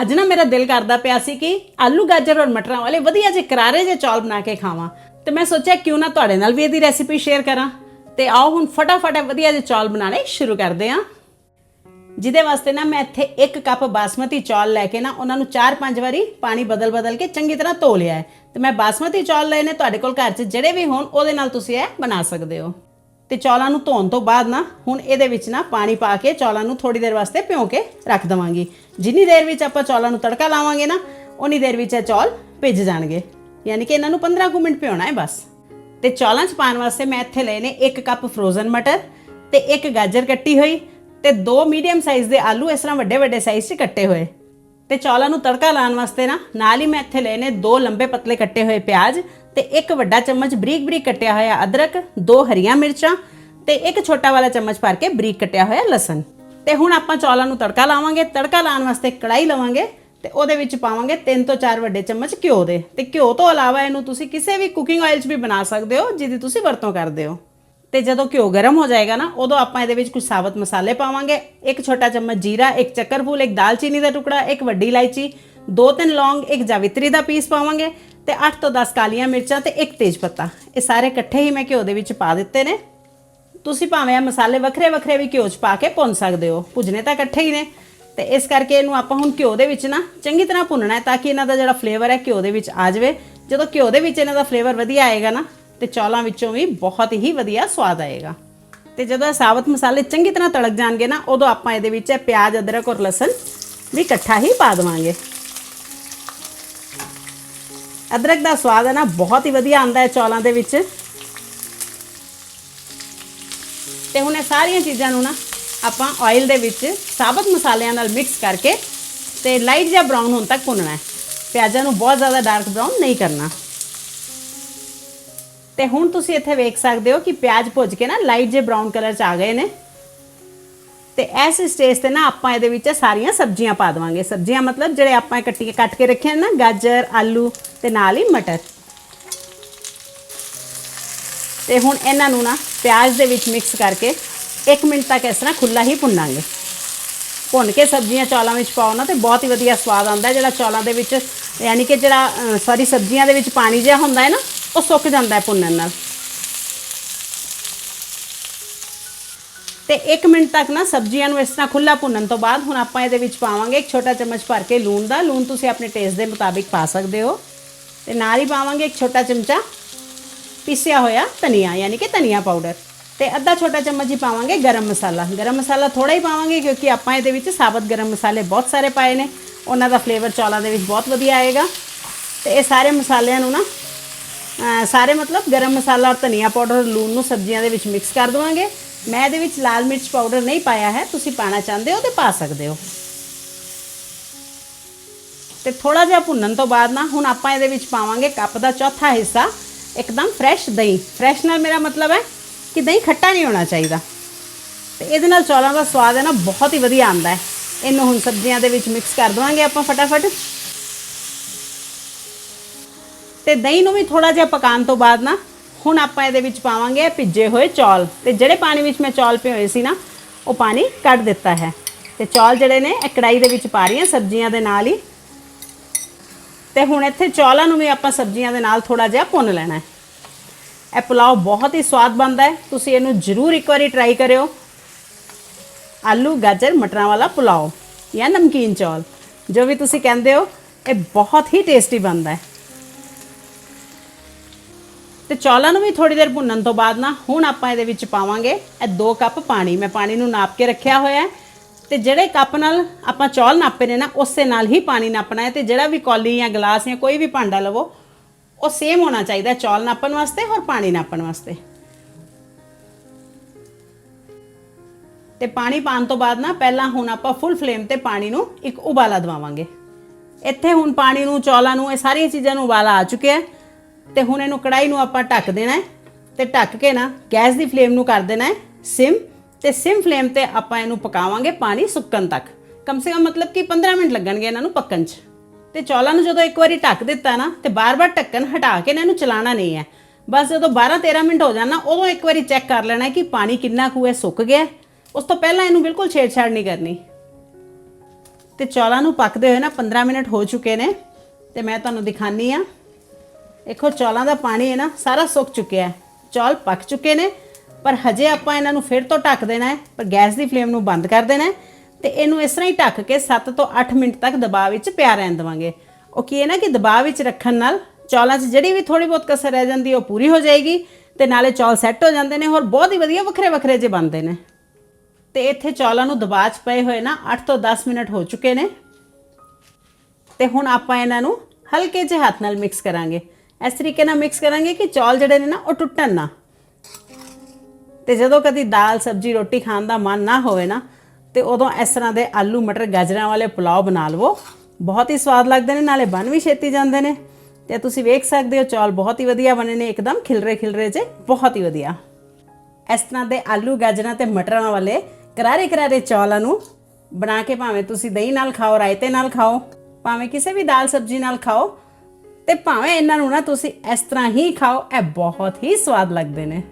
ਅੱਜ ਨਾ ਮੇਰਾ ਦਿਲ ਕਰਦਾ ਪਿਆ ਸੀ ਕਿ ਆਲੂ ਗਾਜਰ ਔਰ ਮਟਰਾਂ ਵਾਲੇ ਵਧੀਆ ਜਿਹੇ ਕਰਾਰੇ ਜਿਹੇ ਚੌਲ ਬਣਾ ਕੇ ਖਾਵਾਂ। ਤੇ ਮੈਂ ਸੋਚਿਆ ਕਿਉਂ ਨਾ ਤੁਹਾਡੇ ਨਾਲ ਵੀ ਇਹਦੀ ਰੈਸਿਪੀ ਸ਼ੇਅਰ ਕਰਾਂ। ਤੇ ਆਓ ਹੁਣ ਫਟਾਫਟ ਇਹ ਵਧੀਆ ਜਿਹੇ ਚੌਲ ਬਣਾਉਣੇ ਸ਼ੁਰੂ ਕਰਦੇ ਹਾਂ। ਜਿਹਦੇ ਵਾਸਤੇ ਨਾ ਮੈਂ ਇੱਥੇ 1 ਕੱਪ ਬਾਸਮਤੀ ਚੌਲ ਲੈ ਕੇ ਨਾ ਉਹਨਾਂ ਨੂੰ 4-5 ਵਾਰੀ ਪਾਣੀ ਬਦਲ-ਬਦਲ ਕੇ ਚੰਗੀ ਤਰ੍ਹਾਂ ਧੋ ਲਿਆ ਹੈ। ਤੇ ਮੈਂ ਬਾਸਮਤੀ ਚੌਲ ਲਏ ਨੇ ਤੁਹਾਡੇ ਕੋਲ ਘਰ 'ਚ ਜਿਹੜੇ ਵੀ ਹੋਣ ਉਹਦੇ ਨਾਲ ਤੁਸੀਂ ਇਹ ਬਣਾ ਸਕਦੇ ਹੋ। ਤੇ ਚੌਲਾਂ ਨੂੰ ਧੋਣ ਤੋਂ ਬਾਅਦ ਨਾ, ਹੁਣ ਇਹਦੇ ਵਿੱਚ ਨਾ ਪਾਣੀ ਪਾ ਕੇ ਚੌਲਾਂ ਨੂੰ ਥੋੜੀ ਦੇਰ ਵਾਸਤੇ ਭਿਓ ਕੇ ਰੱਖ ਦਵਾਂਗੀ। ਜਿੰਨੀ ਦੇਰ ਵਿੱਚ ਆਪਾਂ ਚੌਲਾਂ ਨੂੰ ਤੜਕਾ ਲਾਵਾਂਗੇ ਨਾ ਉਨੀ ਦੇਰ ਵਿੱਚ ਇਹ ਚੌਲ ਭਿੱਜ ਜਾਣਗੇ। ਯਾਨੀ ਕਿ ਇਹਨਾਂ ਨੂੰ 15 ਕੁ ਮਿੰਟ ਭਿਉਣਾ ਹੈ ਬਸ। ਤੇ ਚੌਲਾਂ 'ਚ ਪਾਉਣ ਵਾਸਤੇ ਮੈਂ ਇੱਥੇ ਲਏ ਨੇ 1 ਕੱਪ ਫਰੋਜ਼ਨ ਮਟਰ ਤੇ ਇੱਕ ਗਾਜਰ ਕੱਟੀ ਹੋਈ ਤੇ ਦੋ ਮੀਡੀਅਮ ਸਾਈਜ਼ ਦੇ ਆਲੂ ਇਸ ਤਰ੍ਹਾਂ ਵੱਡੇ ਵੱਡੇ ਸਾਈਜ਼ 'ਚ ਕੱਟੇ ਹੋਏ। ਤੇ ਚੌਲਾਂ ਨੂੰ ਤੜਕਾ ਲਾਉਣ ਵਾਸਤੇ ਨਾ ਨਾਲ ਹੀ ਮੈਂ ਇੱਥੇ ਲਏ ਨੇ ਦੋ ਲੰਬੇ ਪਤਲੇ ਕੱਟੇ ਹੋਏ ਪਿਆਜ਼ ਤੇ ਇੱਕ ਵੱਡਾ ਚਮਚ ਬਰੀਕ ਬਰੀਕ ਕੱਟਿਆ ਹੋਇਆ ਅਦਰਕ, ਦੋ ਹਰੀਆਂ ਮਿਰਚਾਂ ਤੇ ਇੱਕ ਛੋਟਾ ਵਾਲਾ ਚਮਚ ਭਰ ਕੇ ਬਰੀਕ ਕੱਟਿਆ ਹੋਇਆ ਲਸਣ। ਤੇ ਹੁਣ ਆਪਾਂ ਚੌਲਾਂ ਨੂੰ ਤੜਕਾ ਲਾਵਾਂਗੇ, ਤੜਕਾ ਲਾਉਣ ਵਾਸਤੇ ਕੜਾਈ ਲਵਾਂਗੇ ਤੇ ਉਹਦੇ ਵਿੱਚ ਪਾਵਾਂਗੇ 3 ਤੋਂ 4 ਵੱਡੇ ਚਮਚ ਘਿਓ ਦੇ। ਤੇ ਘਿਓ ਤੋਂ ਇਲਾਵਾ ਇਹਨੂੰ ਤੁਸੀਂ ਕਿਸੇ ਵੀ ਕੁਕਿੰਗ ਆਇਲ 'ਚ ਵੀ ਬਣਾ ਸਕਦੇ ਹੋ, ਜਿਹਦੀ ਤੁਸੀਂ ਵਰਤੋਂ ਕਰਦੇ ਹੋ। ਤੇ ਜਦੋਂ ਘਿਓ ਗਰਮ ਹੋ ਜਾਏਗਾ ਨਾ, ਉਦੋਂ ਆਪਾਂ ਇਹਦੇ ਵਿੱਚ ਕੁਝ ਸਾਬਤ ਮਸਾਲੇ ਪਾਵਾਂਗੇ। ਇੱਕ ਛੋਟਾ ਚਮਚ ਜੀਰਾ, ਇੱਕ ਚੱਕਰ ਫੂਲ, ਇੱਕ ਦਾਲਚੀਨੀ ਦਾ ਟੁਕੜਾ, ਇੱਕ ਵੱਡੀ ਇਲਾਇਚੀ, ਦੋ ਤਿੰਨ ਲੌਂਗ, ਇੱਕ ਜਾਵਿਤਰੀ ਦਾ ਪੀਸ ਪਾਵਾਂਗੇ ਤੇ 8 ਤੋਂ 10 ਕਾਲੀਆਂ ਮਿਰਚਾਂ ਤੇ ਇੱਕ ਤੇਜ ਪੱਤਾ ਇਹ ਸਾਰੇ ਇਕੱਠੇ ਹੀ ਮੈਂ ਘਿਓ ਦੇ ਵਿੱਚ ਪਾ ਦਿੱਤੇ ਨੇ। ਤੁਸੀਂ ਭਾਵੇਂ ਇਹ ਮਸਾਲੇ ਵੱਖਰੇ ਵੱਖਰੇ ਵੀ ਘਿਓ 'ਚ ਪਾ ਕੇ ਭੁੰਨ ਸਕਦੇ ਹੋ। ਭੁਜਨੇ ਤਾਂ ਇਕੱਠੇ ਹੀ ਨੇ। ਤੇ ਇਸ ਕਰਕੇ ਇਹਨੂੰ ਆਪਾਂ ਹੁਣ ਘਿਓ ਦੇ ਵਿੱਚ ਨਾ ਚੰਗੀ ਤਰ੍ਹਾਂ ਭੁੰਨਣਾ ਹੈ ਤਾਂ ਕਿ ਇਹਨਾਂ ਦਾ ਜਿਹੜਾ ਫਲੇਵਰ ਹੈ ਘਿਓ ਦੇ ਵਿੱਚ ਆ ਜਾਵੇ। ਜਦੋਂ ਘਿਓ ਦੇ ਵਿੱਚ ਇਹਨਾਂ ਦਾ ਫਲੇਵਰ ਵਧੀਆ ਆਏਗਾ ਨਾ ਤੇ ਚੌਲਾਂ ਵਿੱਚੋਂ ਵੀ ਬਹੁਤ ਹੀ ਵਧੀਆ ਸਵਾਦ ਆਏਗਾ। ਤੇ ਜਦੋਂ ਇਹ ਸਾਬਤ ਮਸਾਲੇ ਚੰਗੀ ਤਰ੍ਹਾਂ ਤੜਕ ਜਾਣਗੇ ਨਾ, ਉਦੋਂ ਆਪਾਂ ਇਹਦੇ ਵਿੱਚ ਪਿਆਜ਼, ਅਦਰਕ ਔਰ ਲਸਣ ਵੀ ਇਕੱਠਾ ਹੀ ਪਾ ਦੇਵਾਂਗੇ। ਅਦਰਕ ਦਾ ਸਵਾਦ ਹੈ ਨਾ, ਬਹੁਤ ਹੀ ਵਧੀਆ ਆਉਂਦਾ ਹੈ ਚੌਲਾਂ ਦੇ ਵਿੱਚ। ਤੇ ਹੁਣ ਇਹ ਸਾਰੀਆਂ ਚੀਜ਼ਾਂ ਨੂੰ ਨਾ ਆਪਾਂ ਆਇਲ ਦੇ ਵਿੱਚ ਸਾਬਤ ਮਸਾਲਿਆਂ ਨਾਲ ਮਿਕਸ ਕਰਕੇ ਤੇ ਲਾਈਟ ਜਿਹਾ ਬਰਾਊਨ ਹੋਣ ਤੱਕ ਭੁੰਨਣਾ ਹੈ। ਪਿਆਜ਼ਾਂ ਨੂੰ ਬਹੁਤ ਜ਼ਿਆਦਾ ਡਾਰਕ ਬਰਾਊਨ ਨਹੀਂ ਕਰਨਾ। ਤੇ ਹੁਣ ਤੁਸੀਂ ਇੱਥੇ ਵੇਖ ਸਕਦੇ ਹੋ ਕਿ ਪਿਆਜ਼ ਭੁੱਜ ਕੇ ਨਾ ਲਾਈਟ ਜੇ ਬਰਾਊਨ ਕਲਰ ਚ ਆ ਗਏ ਨੇ। ਤੇ ਇਸ ਸਟੇਜ ਤੇ ਨਾ ਆਪਾਂ ਇਹਦੇ ਵਿੱਚ ਸਾਰੀਆਂ ਸਬਜ਼ੀਆਂ ਪਾ ਦੇਵਾਂਗੇ। ਸਬਜ਼ੀਆਂ ਮਤਲਬ ਜਿਹੜੇ ਆਪਾਂ ਕੱਟੀ ਕੱਟ ਕੇ ਰੱਖੇ ਨਾ ਗਾਜਰ, ਆਲੂ ਤੇ ਨਾਲ ਹੀ ਮਟਰ। ਤੇ ਹੁਣ ਇਹਨਾਂ ਨੂੰ ਨਾ ਪਿਆਜ਼ ਦੇ ਵਿੱਚ ਮਿਕਸ ਕਰਕੇ 1 ਮਿੰਟ ਤੱਕ ਇਸ ਤਰ੍ਹਾਂ ਖੁੱਲਾ ਹੀ ਭੁੰਨਾਂਗੇ। ਭੁੰਨ ਕੇ ਸਬਜ਼ੀਆਂ ਚੌਲਾਂ ਵਿੱਚ ਪਾਓ ਨਾ ਤੇ ਬਹੁਤ ਹੀ ਵਧੀਆ ਸਵਾਦ ਆਉਂਦਾ ਜਿਹੜਾ ਚੌਲਾਂ ਦੇ ਵਿੱਚ, ਯਾਨੀ ਕਿ ਜਿਹੜਾ ਸੌਰੀ ਸਬਜ਼ੀਆਂ ਦੇ ਵਿੱਚ ਪਾਣੀ ਜਿਹਾ ਹੁੰਦਾ ਹੈ ਨਾ ਉਹ ਸੁੱਕ ਜਾਂਦਾ ਹੈ ਭੁੰਨਣ ਨਾਲ। ਤੇ 1 ਮਿੰਟ ਤੱਕ ਨਾ ਸਬਜ਼ੀਆਂ ਨੂੰ ਇਸ ਤਰ੍ਹਾਂ ਖੁੱਲਾ ਭੁੰਨਣ ਤੋਂ ਬਾਅਦ ਹੁਣ ਆਪਾਂ ਇਹਦੇ ਵਿੱਚ ਪਾਵਾਂਗੇ ਇੱਕ ਛੋਟਾ ਚਮਚ ਭਰ ਕੇ ਲੂਣ ਦਾ। ਲੂਣ ਤੁਸੀਂ ਆਪਣੇ ਟੇਸਟ ਦੇ ਮੁਤਾਬਿਕ ਪਾ ਸਕਦੇ ਹੋ। ਤੇ ਨਾਲ ਹੀ ਪਾਵਾਂਗੇ ਇੱਕ ਛੋਟਾ ਚਮਚਾ ਪੀਸਿਆ ਹੋਇਆ ਧਨੀਆ, ਯਾਨੀ ਕਿ ਧਨੀਆ ਪਾਊਡਰ ਤੇ ਅੱਧਾ ਛੋਟਾ ਚਮਚ ਹੀ ਪਾਵਾਂਗੇ ਗਰਮ ਮਸਾਲਾ। ਗਰਮ ਮਸਾਲਾ ਥੋੜਾ ਹੀ ਪਾਵਾਂਗੇ ਕਿਉਂਕਿ ਆਪਾਂ ਇਹਦੇ ਵਿੱਚ ਸਾਬਤ ਗਰਮ ਮਸਾਲੇ ਬਹੁਤ ਸਾਰੇ ਪਾਏ ਨੇ। ਉਹਨਾਂ ਦਾ ਫਲੇਵਰ ਚੌਲਾਂ ਦੇ ਵਿੱਚ ਬਹੁਤ ਵਧੀਆ ਆਏਗਾ। ਤੇ ਇਹ ਸਾਰੇ ਮਸਾਲਿਆਂ ਨੂੰ ਨਾ ਸਾਰੇ ਮਤਲਬ ਗਰਮ ਮਸਾਲਾ ਔਰ ਧਨੀਆ ਪਾਊਡਰ ਲੂਣ ਨੂੰ ਸਬਜ਼ੀਆਂ ਦੇ ਵਿੱਚ ਮਿਕਸ ਕਰ ਦਵਾਂਗੇ। ਮੈਂ ਇਹਦੇ ਵਿੱਚ ਲਾਲ ਮਿਰਚ ਪਾਊਡਰ ਨਹੀਂ ਪਾਇਆ ਹੈ, ਤੁਸੀਂ ਪਾਣਾ ਚਾਹੁੰਦੇ ਹੋ ਤੇ ਪਾ ਸਕਦੇ ਹੋ। ਤੇ ਥੋੜਾ ਜਿਹਾ ਭੁੰਨਣ ਤੋਂ ਬਾਅਦ ਨਾ, ਹੁਣ ਆਪਾਂ ਇਹਦੇ ਵਿੱਚ ਪਾਵਾਂਗੇ ਕੱਪ ਦਾ ਚੌਥਾ ਹਿੱਸਾ, ਇੱਕਦਮ ਫਰੈਸ਼ ਦਹੀਂ। ਫਰੈਸ਼ ਨਾਲ ਮੇਰਾ ਮਤਲਬ ਹੈ ਕਿ ਦਹੀਂ ਖੱਟਾ ਨਹੀਂ ਹੋਣਾ ਚਾਹੀਦਾ। ਤੇ ਇਹਦੇ ਨਾਲ ਚੌਲਾਂ ਦਾ ਸਵਾਦ ਹੈ ਨਾ, ਬਹੁਤ ਹੀ ਵਧੀਆ ਆਉਂਦਾ ਹੈ। ਇਹਨੂੰ ਹੁਣ ਸਬਜ਼ੀਆਂ ਦੇ ਵਿੱਚ ਮਿਕਸ ਕਰ ਦਵਾਂਗੇ ਆਪਾਂ ਫਟਾਫਟ। ਤੇ ਦਹੀਂ ਨੂੰ ਵੀ ਥੋੜਾ ਜਿਹਾ ਪਕਾਉਣ ਤੋਂ ਬਾਅਦ ਨਾ, ਹੁਣ ਆਪਾਂ ਇਹਦੇ ਵਿੱਚ ਪਾਵਾਂਗੇ ਇਹ ਭਿੱਜੇ ਹੋਏ ਚੌਲ। ਤੇ ਜਿਹੜੇ ਪਾਣੀ ਵਿੱਚ ਮੈਂ ਚੌਲ ਭਿਓਏ ਸੀ ਨਾ, ਉਹ ਪਾਣੀ ਕੱਢ ਦਿੱਤਾ ਹੈ। ਤੇ ਚੌਲ ਜਿਹੜੇ ਨੇ, ਇਹ ਕੜਾਈ ਦੇ ਵਿੱਚ ਪਾ ਰਹੀ ਹਾਂ ਸਬਜ਼ੀਆਂ ਦੇ ਨਾਲ ਹੀ। ਤੇ ਹੁਣ ਇੱਥੇ ਚੌਲਾਂ ਨੂੰ ਵੀ ਆਪਾਂ ਸਬਜ਼ੀਆਂ ਦੇ ਨਾਲ ਥੋੜਾ ਜਿਹਾ ਭੁੰਨ ਲੈਣਾ ਹੈ। ਇਹ ਪੁਲਾਓ ਬਹੁਤ ਹੀ ਸਵਾਦ ਬਣਦਾ ਹੈ। ਤੁਸੀਂ ਇਹਨੂੰ ਜ਼ਰੂਰ ਇੱਕ ਵਾਰੀ ਟਰਾਈ ਕਰਿਓ। ਆਲੂ, ਗਾਜਰ, ਮਟਰਾਂ ਵਾਲਾ ਪੁਲਾਓ ਜਾਂ ਨਮਕੀਨ ਚੌਲ, ਜੋ ਵੀ ਤੁਸੀਂ ਕਹਿੰਦੇ ਹੋ, ਇਹ ਬਹੁਤ ਹੀ ਟੇਸਟੀ ਬਣਦਾ ਹੈ। ਤੇ ਚੌਲਾਂ ਨੂੰ ਵੀ ਥੋੜੀ ਦੇਰ ਭੁੰਨਣ ਤੋਂ ਬਾਅਦ ਨਾ, ਹੁਣ ਆਪਾਂ ਇਹਦੇ ਵਿੱਚ ਪਾਵਾਂਗੇ ਇਹ 2 ਕੱਪ ਪਾਣੀ। ਮੈਂ ਪਾਣੀ ਨੂੰ ਨਾਪ ਕੇ ਰੱਖਿਆ ਹੋਇਆ ਹੈ ਤੇ ਜਿਹੜੇ ਕੱਪ ਨਾਲ ਆਪਾਂ ਚੌਲ ਨਾਪੇ ਨੇ ਨਾ, ਉਸੇ ਨਾਲ ਹੀ ਪਾਣੀ ਨਾਪਣਾ ਹੈ ਤੇ ਜਿਹੜਾ ਵੀ ਕੌਲੀ ਜਾਂ ਗਲਾਸ ਜਾਂ ਕੋਈ ਵੀ ਭਾਂਡਾ ਲਵੋ, ਉਹ ਸੇਮ ਹੋਣਾ ਚਾਹੀਦਾ ਚੌਲ ਨਾਪਣ ਵਾਸਤੇ ਔਰ ਪਾਣੀ ਨਾਪਣ ਵਾਸਤੇ। ਤੇ ਪਾਣੀ ਪਾਣ ਤੋਂ ਬਾਅਦ ਨਾ, ਪਹਿਲਾਂ ਹੁਣ ਆਪਾਂ ਫੁੱਲ ਫਲੇਮ ਤੇ ਪਾਣੀ ਨੂੰ ਇੱਕ ਉਬਾਲਾ ਦਵਾਵਾਂਗੇ। ਇੱਥੇ ਹੁਣ ਪਾਣੀ ਨੂੰ, ਚੌਲਾਂ ਨੂੰ, ਇਹ ਸਾਰੀਆਂ ਚੀਜ਼ਾਂ ਨੂੰ ਉਬਾਲਾ ਆ ਚੁੱਕਿਆ ਹੈ। ਤੇ ਹੁਣ ਇਹਨੂੰ ਕੜਾਈ ਨੂੰ ਆਪਾਂ ਢੱਕ ਦੇਣਾ ਹੈ ਤੇ ਢੱਕ ਕੇ ਨਾ ਗੈਸ ਦੀ ਫਲੇਮ ਨੂੰ ਕਰ ਦੇਣਾ ਹੈ ਸਿਮ ਤੇ ਸਿਮ ਫਲੇਮ ਤੇ ਆਪਾਂ ਇਹਨੂੰ ਪਕਾਵਾਂਗੇ ਪਾਣੀ ਸੁੱਕਣ ਤੱਕ। ਕਮ ਸੇ ਕਮ ਮਤਲਬ ਕਿ 15 ਮਿੰਟ ਲੱਗਣਗੇ ਇਹਨਾਂ ਨੂੰ ਪੱਕਣ 'ਚ। ਤੇ ਚੌਲਾਂ ਨੂੰ ਜਦੋਂ ਇੱਕ ਵਾਰੀ ਢੱਕ ਦਿੱਤਾ ਨਾ ਤੇ ਬਾਰ-ਬਾਰ ਢੱਕਣ ਹਟਾ ਕੇ ਨਾ ਇਹਨੂੰ ਚਲਾਣਾ ਨਹੀਂ ਹੈ। ਬਸ ਜਦੋਂ 12-13 ਮਿੰਟ ਹੋ ਜਾਣਾ ਉਦੋਂ ਇੱਕ ਵਾਰੀ ਚੈੱਕ ਕਰ ਲੈਣਾ ਕਿ ਪਾਣੀ ਕਿੰਨਾ ਕੁ ਹੈ ਸੁੱਕ ਗਿਆ ਉਸ ਤੋਂ ਪਹਿਲਾਂ ਇਹਨੂੰ ਬਿਲਕੁਲ ਛੇੜਛਾੜ ਨਹੀਂ ਕਰਨੀ। ਤੇ ਚੌਲਾਂ ਨੂੰ ਪੱਕਦੇ ਹੋਏ ਨਾ 15 ਮਿੰਟ ਹੋ ਚੁੱਕੇ ਨੇ ਤੇ ਮੈਂ ਤੁਹਾਨੂੰ ਦਿਖਾਨੀ ਆ ਦੇਖੋ, ਚੌਲਾਂ ਦਾ ਪਾਣੀ ਹੈ ਨਾ ਸਾਰਾ ਸੁੱਕ ਚੁੱਕਿਆ ਹੈ। ਚੌਲ ਪੱਕ ਚੁੱਕੇ ਨੇ, ਪਰ ਹਜੇ ਆਪਾਂ ਇਹਨਾਂ ਨੂੰ ਫਿਰ ਤੋਂ ਢੱਕ ਦੇਣਾ ਹੈ, ਪਰ ਗੈਸ ਦੀ ਫਲੇਮ ਨੂੰ ਬੰਦ ਕਰ ਦੇਣਾ ਹੈ ਤੇ ਇਹਨੂੰ ਇਸ ਤਰ੍ਹਾਂ ਹੀ ਢੱਕ ਕੇ 7 ਤੋਂ 8 ਮਿੰਟ ਤੱਕ ਦਬਾਅ ਵਿੱਚ ਪਿਆ ਰਹਿਣ ਦੇਵਾਂਗੇ। ਉਹ ਕੀ ਹੈ ਨਾ ਕਿ ਦਬਾਅ ਵਿੱਚ ਰੱਖਣ ਨਾਲ ਚੌਲਾਂ 'ਚ ਜਿਹੜੀ ਵੀ ਥੋੜੀ ਬਹੁਤ ਕਸਰ ਰਹਿ ਜਾਂਦੀ ਉਹ ਪੂਰੀ ਹੋ ਜਾਏਗੀ ਤੇ ਨਾਲੇ ਚੌਲ ਸੈੱਟ ਹੋ ਜਾਂਦੇ ਨੇ ਹੋਰ ਬਹੁਤ ਹੀ ਵਧੀਆ ਵੱਖਰੇ ਵੱਖਰੇ ਜਿਹੇ ਬਣਦੇ ਨੇ। ਤੇ ਇੱਥੇ ਚੌਲਾਂ ਨੂੰ ਦਬਾਅ 'ਚ ਪਏ ਹੋਏ ਨਾ 8 ਤੋਂ 10 ਮਿੰਟ ਹੋ ਚੁੱਕੇ ਨੇ। ਤੇ ਹੁਣ ਆਪਾਂ ਇਹਨਾਂ ਨੂੰ ਹਲਕੇ ਜਿਹੇ ਹੱਥ ਨਾਲ ਮਿਕਸ ਕਰਾਂਗੇ। ਇਸ ਤਰੀਕੇ ਨਾਲ ਮਿਕਸ ਕਰਾਂਗੇ ਕਿ ਚੌਲ ਜਿਹੜੇ ਨੇ ਨਾ, ਉਹ ਟੁੱਟਣ ਨਾ। ਤੇ ਜਦੋਂ ਕਦੀ ਦਾਲ, ਸਬਜੀ, ਰੋਟੀ ਖਾਣ ਦਾ ਮਨ ਨਾ ਹੋਵੇ ਨਾ, ਤੇ ਉਦੋਂ ਇਸ ਤਰ੍ਹਾਂ ਦੇ ਆਲੂ, ਮਟਰ, ਗਾਜਰਾਂ ਵਾਲੇ ਪੁਲਾਓ ਬਣਾ ਲਵੋ। ਬਹੁਤ ਹੀ ਸਵਾਦ ਲੱਗਦੇ ਨੇ, ਨਾਲੇ ਬਣ ਵੀ ਛੇਤੀ ਜਾਂਦੇ ਨੇ। ਤੇ ਤੁਸੀਂ ਵੇਖ ਸਕਦੇ ਹੋ, ਚੌਲ ਬਹੁਤ ਹੀ ਵਧੀਆ ਬਣੇ ਨੇ, ਇੱਕਦਮ ਖਿਲਰੇ ਖਿਲਰੇ ਜੇ, ਬਹੁਤ ਹੀ ਵਧੀਆ। ਇਸ ਤਰ੍ਹਾਂ ਦੇ ਆਲੂ, ਗਾਜਰਾਂ ਤੇ ਮਟਰਾਂ ਵਾਲੇ ਕਰਾਰੇ ਕਰਾਰੇ ਚੌਲਾਂ ਨੂੰ ਬਣਾ ਕੇ ਭਾਵੇਂ ਤੁਸੀਂ ਦਹੀਂ ਨਾਲ ਖਾਓ, ਰਾਇਤੇ ਨਾਲ ਖਾਓ, ਭਾਵੇਂ ਕਿਸੇ ਵੀ ਦਾਲ, ਸਬਜ਼ੀ ਨਾਲ ਖਾਓ ਤੇ ਭਾਵੇਂ ਇਹਨਾਂ ਨੂੰ ਨਾ ਤੁਸੀਂ ਇਸ ਤਰ੍ਹਾਂ ਹੀ ਖਾਓ, ਇਹ ਬਹੁਤ ਹੀ ਸਵਾਦ ਲੱਗਦੇ ਨੇ।